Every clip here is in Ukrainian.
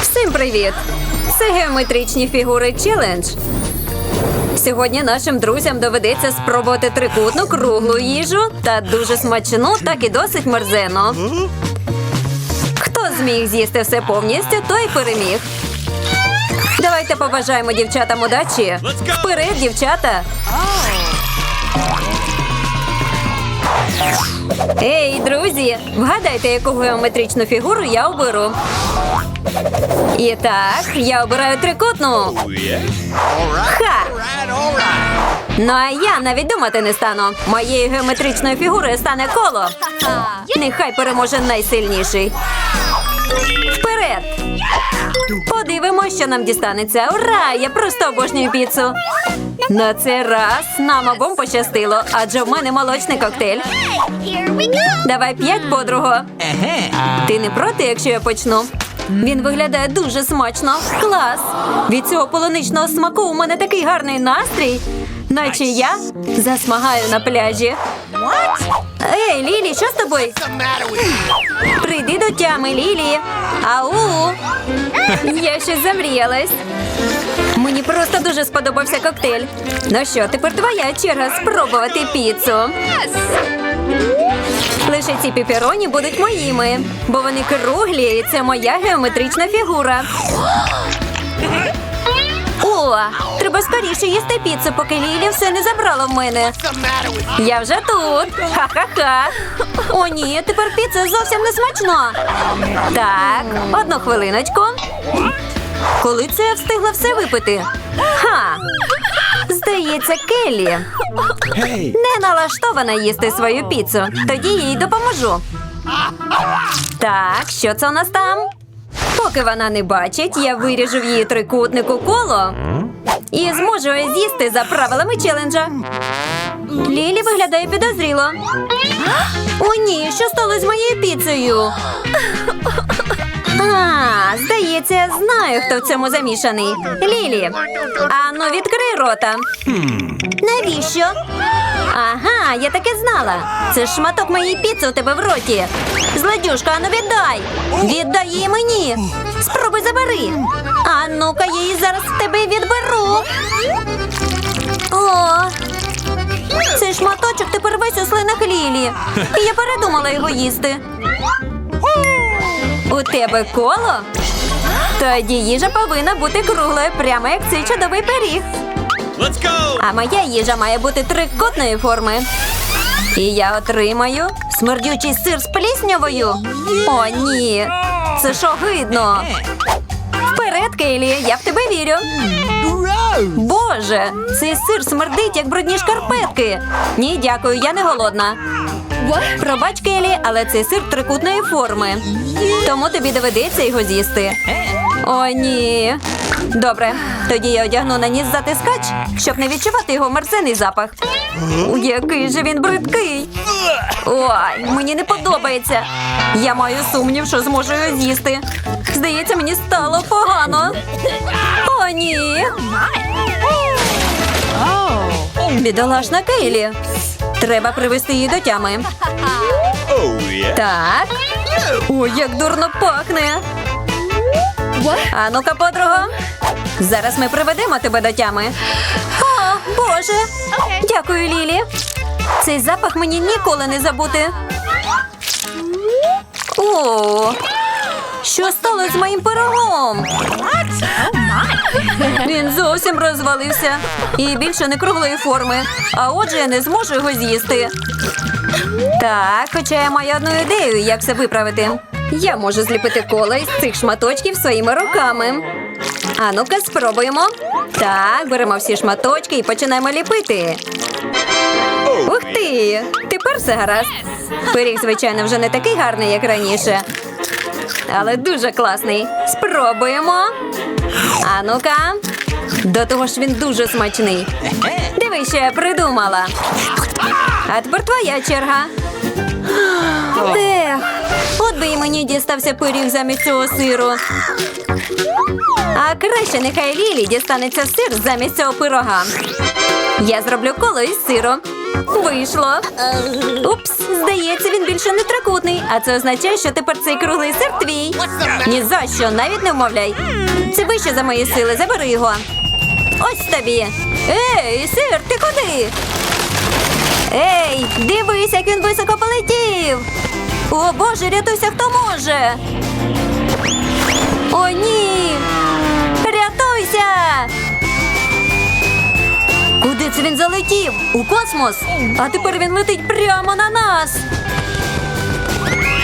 Всім привіт! Це геометричні фігури челендж. Сьогодні нашим друзям доведеться спробувати трикутну круглу їжу та дуже смачну, так і досить мерзену. Хто зміг з'їсти все повністю, той переміг. Давайте побажаємо дівчатам удачі. Вперед, дівчата! Ей, друзі! Вгадайте, яку геометричну фігуру я оберу. І так, я обираю трикутну. Ха! Ну а я навіть думати не стану. Моєю геометричною фігурою стане коло. Нехай переможе найсильніший. Вперед! Подивимось, що нам дістанеться. Ура! Я просто обожнюю піцу. На цей раз нам обом пощастило, адже в мене молочний коктейль. Давай п'ять подруго. Ти не проти, якщо я почну? Він виглядає дуже смачно. Клас! Від цього полуничного смаку у мене такий гарний настрій, наче я засмагаю на пляжі. Ей, Лілі, що з тобою? Прийди до тями, Лілі. Ау! Я щось замріялась. Мені просто дуже сподобався коктейль. Ну що, тепер твоя черга спробувати піцу. Лише ці піпероні будуть моїми, бо вони круглі, і це моя геометрична фігура. О, треба скоріше їсти піцу, поки Лілі все не забрала в мене. Я вже тут. Ха-ха-ха. О, ні, тепер піца зовсім не смачна. Так, одну хвилиночку. Коли це я встигла все випити? Ха! Здається, Келлі не налаштована їсти свою піцу. Тоді їй допоможу. Так, що це у нас там? Поки вона не бачить, я виріжу в її трикутнику коло і зможу з'їсти за правилами челенджа. Лілі виглядає підозріло. О, ні, що сталося з моєю піцею? Здається, знаю, хто в цьому замішаний. Лілі. Ану, відкрий рота. Навіщо? Ага, я таки знала. Це шматок моєї піци у тебе в роті. Злодюшка, ану віддай. Віддай її мені. Спробуй забери. А ну-ка, я її зараз в тебе відберу. О, цей шматочок тепер весь у слинах Лілі. Я передумала його їсти. У тебе коло? Тоді їжа повинна бути круглою, прямо як цей чудовий пиріг. Let's go! А моя їжа має бути трикутної форми. І я отримаю смердючий сир з пліснявою. О, ні. Це ж огидно. Вперед, Кейлі, я в тебе вірю. Боже, цей сир смердить, як брудні шкарпетки. Ні, дякую, я не голодна. Пробач, Келі, але цей сир трикутної форми. Тому тобі доведеться його з'їсти. О, ні. Добре, тоді я одягну на ніс затискач, щоб не відчувати його мерзений запах. Який же він бридкий. Ой, мені не подобається. Я маю сумнів, що зможу його з'їсти. Здається, мені стало погано. О, ні. Бідолашна Кейлі. Треба привести її до тями. Oh. Так. Ой, як дурно пахне. А ну-ка, подруго. Зараз ми приведемо тебе до тями. О, Боже! Дякую, Лілі. Цей запах мені ніколи не забути. О, що сталося з моїм пирогом? Він зовсім розвалився і більше не круглої форми. А отже, я не зможу його з'їсти. Так, хоча я маю одну ідею, як це виправити. Я можу зліпити коло із цих шматочків своїми руками. А ну-ка, спробуємо. Так, беремо всі шматочки і починаємо ліпити. Ух ти! Тепер все гаразд. Пиріг, звичайно, вже не такий гарний, як раніше. Але дуже класний. Спробуємо. А ну-ка. До того ж він дуже смачний. Диви, що я придумала. А тепер твоя черга. Ех, от би і мені дістався пиріг замість цього сиру. А краще нехай Лілі дістанеться сир замість цього пирога. Я зроблю коло із сиру. Вийшло. Упс, здається, він більше не трикутний. А це означає, що тепер цей круглий сир твій. Ні за що, навіть не вмовляй. Це вище за мої сили, забери його. Ось тобі. Ей, сир, ти куди? Ей, дивись, як він високо полетів. О, Боже, рятуйся, хто може. О, ні. Рятуйся. Куди це він залетів? У космос. А тепер він летить прямо на нас.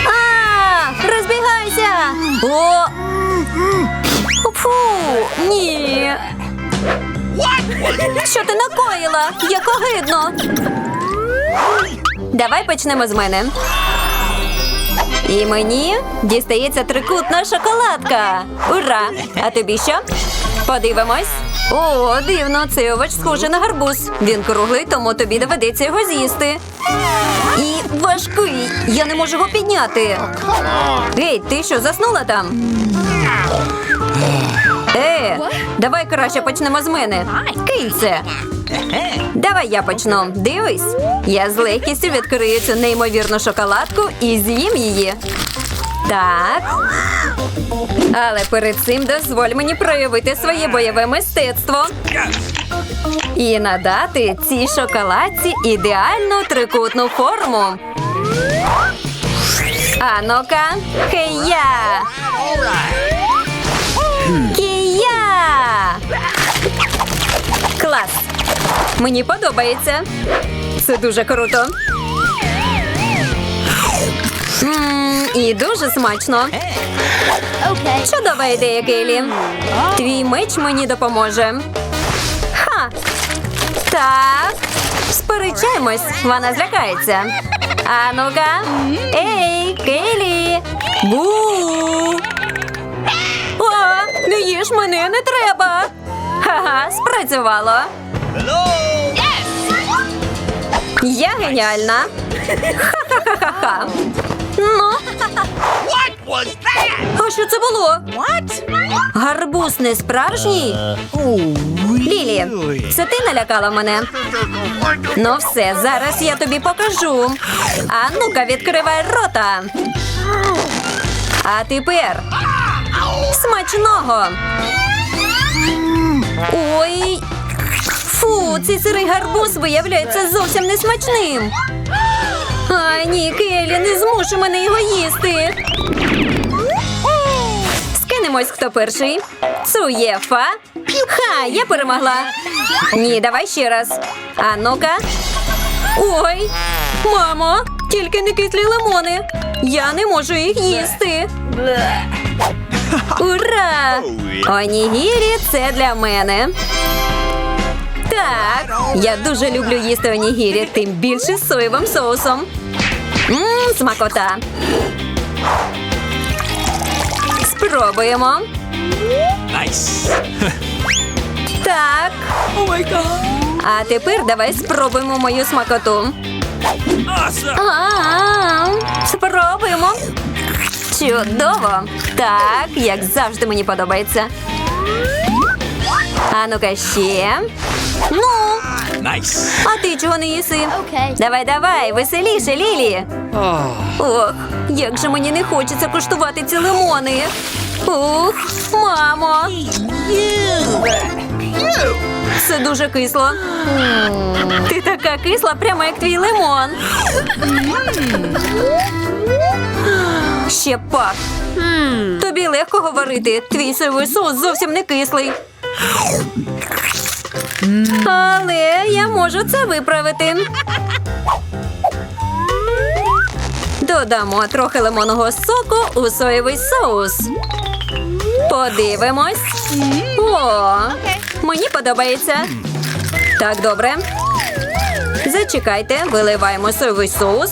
А, розбігайся. О! Фу, ні. Що ти накоїла? Як огидно. Давай почнемо з мене. І мені дістається трикутна шоколадка. Ура! А тобі що? Подивимось. О, дивно, цей овоч схожий на гарбуз. Він круглий, тому тобі доведеться його з'їсти. І важкий. Я не можу його підняти. Ей, ти що, заснула там? Е, давай краще почнемо з мене. Кинь це. Давай я почну. Дивись. Я з легкістю відкрию цю неймовірну шоколадку і з'їм її. Так. Але перед цим дозволь мені проявити своє бойове мистецтво. І надати цій шоколадці ідеальну трикутну форму. А ну-ка, хей-я! Кія! Клас! Мені подобається. Це дуже круто. М, і дуже смачно. Чудова ідея, Кейлі. Твій меч мені допоможе. Ха! Так. Сперечаємось, вона злякається. А ну-ка. Ей, Кейлі! Бу! О, не їж мене, не треба. Ха-ха, спрацювало. Я геніальна. Ха-ха-ха-ха. Ну, What was that? а що це було? Гарбуз не справжній? Лілі, це ти налякала мене? Ну все, зараз я тобі покажу. А ну-ка, відкривай рота. А тепер смачного. Ой. Фу, цей сирий гарбуз виявляється зовсім не смачним. Ай, ні, Келі, не змушу мене його їсти. Скинемось, хто перший. Цуєфа. Ха, я перемогла. Ні, давай ще раз. А ну-ка. Ой, мамо, тільки не кислі лимони. Я не можу їх їсти. Ура! Онігірі це для мене. Так, я дуже люблю їсти онігірі, тим більше з соєвим соусом. Мм, смакота. Спробуємо. Nice. Так. А тепер давай спробуємо мою смакоту. Awesome. А, спробуємо. Чудово. Так, як завжди мені подобається. А ну-ка ще. Ну, Nice. а ти чого не їси? Окей. Давай, давай, веселіше, Лілі. Ох, як же мені не хочеться куштувати ці лимони. Ух, мамо. Це дуже кисло. Ти така кисла, прямо як твій лимон. Ще пак. Тобі легко говорити. Твій соєвий соус зовсім не кислий. Але я можу це виправити. Додамо трохи лимонного соку у соєвий соус. Подивимось. О, мені подобається. Так, добре. Зачекайте, виливаємо соєвий соус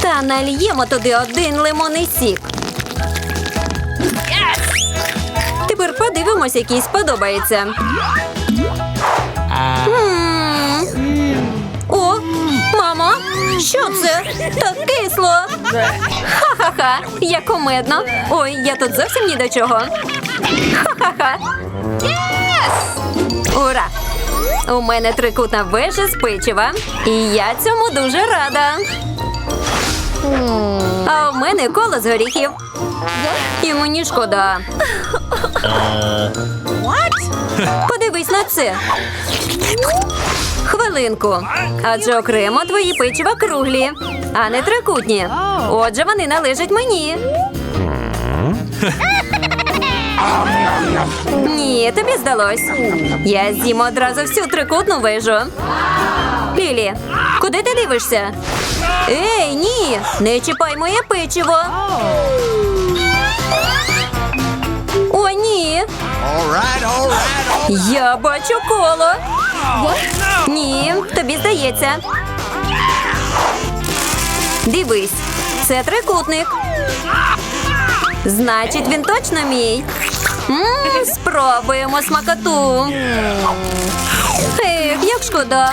та нальємо туди один лимонний сік. Тепер подивимось, який сподобається. Що це? Так кисло. Ха-ха-ха, як кумедно. Ой, я тут зовсім ні до чого. Ха-ха-ха. Ура! У мене трикутна вежа з печива, і я цьому дуже рада. А у мене коло з горіхів. І мені шкода. Подивись на це. Хвилинку. Адже окремо твої печива круглі, а не трикутні. Отже, вони належать мені. Ні, тобі здалось. Я з'їм одразу всю трикутну вежу. Лілі, куди ти дивишся? Ей, ні! Не чіпай моє печиво. Ні. Я бачу коло. Ні, тобі здається. Дивись, це трикутник. Значить, він точно мій. М, спробуємо смакоту. Ех, як шкода.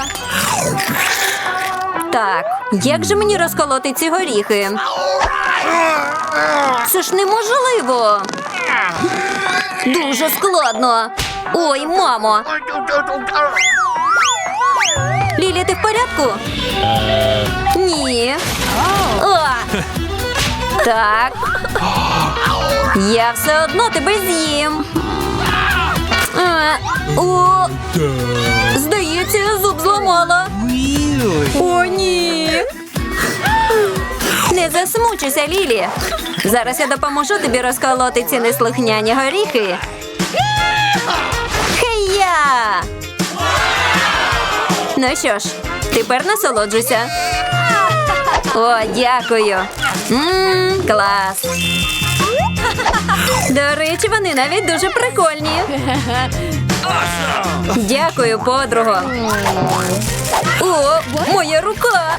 Так, як же мені розколоти ці горіхи? Це ж неможливо. Дуже складно. Ой, мамо. Лілі, ти в порядку? Ні. Так. Я все одно тебе з'їм. А, О, здається, зуб зламала. О, ні. Не засмучуйся, Лілі. Зараз я допоможу тобі розколоти ці неслухняні горіхи. Хей-я! Ну що ж, тепер насолоджуйся. О, дякую. Мм, клас. До речі, вони навіть дуже прикольні. Дякую, подруго. О, моя рука.